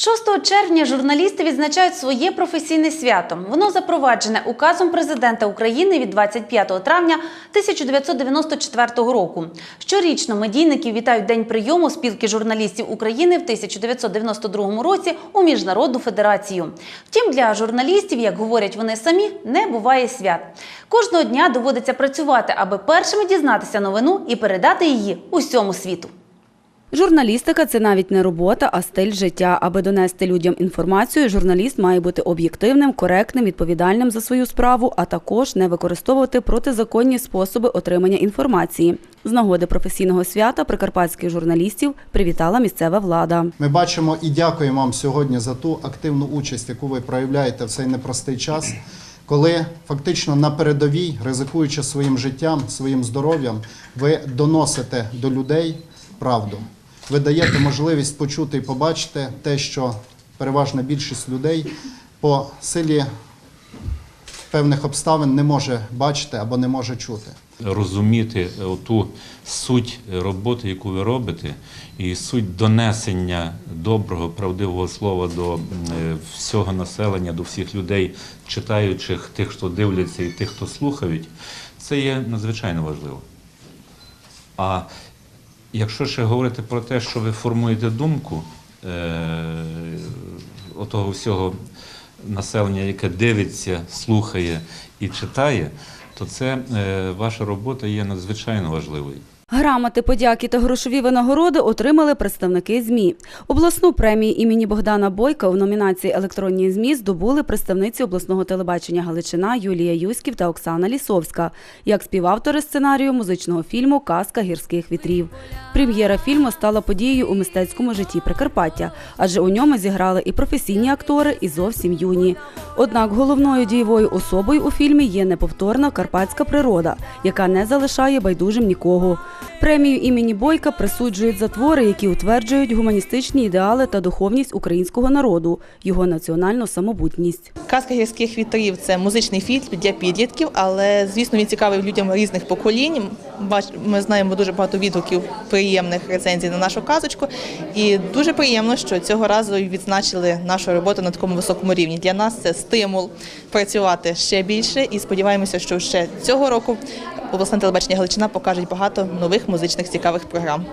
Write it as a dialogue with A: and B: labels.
A: 6 червня журналісти відзначають своє професійне свято. Воно запроваджене указом президента України від 25 травня 1994 року. Щорічно медійників вітають день прийому спілки журналістів України в 1992 році у Міжнародну федерацію. Втім, для журналістів, як говорять вони самі, не буває свят. Кожного дня доводиться працювати, аби першими дізнатися новину і передати її усьому світу.
B: Журналістика це навіть не робота, а стиль життя. Аби донести людям інформацію, журналіст має бути об'єктивним, коректним, відповідальним за свою справу, а також не використовувати протизаконні способи отримання інформації. З нагоди професійного свята прикарпатських журналістів привітала місцева влада.
C: Ми бачимо і дякуємо вам сьогодні за ту активну участь, яку ви проявляєте в цей непростий час, коли фактично на передовій, ризикуючи своїм життям, своїм здоров'ям, ви доносите до людей правду. Ви даєте можливість почути і побачити те, що переважна більшість людей по силі певних обставин не може бачити або не може чути.
D: розуміти ту суть роботи, яку ви робите, і суть донесення доброго, правдивого слова до е, всього населення, до всіх людей, читаючих, тих, хто дивляться, і тих, хто слухають, це є надзвичайно важливо. А якщо ще говорити про те, що ви формуєте думку е, отого всього населення, яке дивиться, слухає і читає, то це е, ваша робота є надзвичайно важливою.
B: Грамоти, подяки та грошові винагороди отримали представники ЗМІ. Обласну премію імені Богдана Бойка у номінації Електронні ЗМІ здобули представниці обласного телебачення Галичина Юлія Юськів та Оксана Лісовська, як співавтори сценарію музичного фільму Казка гірських вітрів. Прем'єра фільму стала подією у мистецькому житті Прикарпаття, адже у ньому зіграли і професійні актори, і зовсім юні. Однак головною дієвою особою у фільмі є неповторна карпатська природа, яка не залишає байдужим нікого. Премію імені Бойка присуджують за твори, які утверджують гуманістичні ідеали та духовність українського народу, його національну самобутність.
E: Казка гірських вітрів це музичний фільм для підлітків, але звісно він цікавий людям різних поколінь. Ми знаємо дуже багато відгуків приємних рецензій на нашу казочку. І дуже приємно, що цього разу відзначили нашу роботу на такому високому рівні. Для нас це стимул працювати ще більше і сподіваємося, що ще цього року обласне телебачення Галичина покажуть багато нових музичних цікавих програм.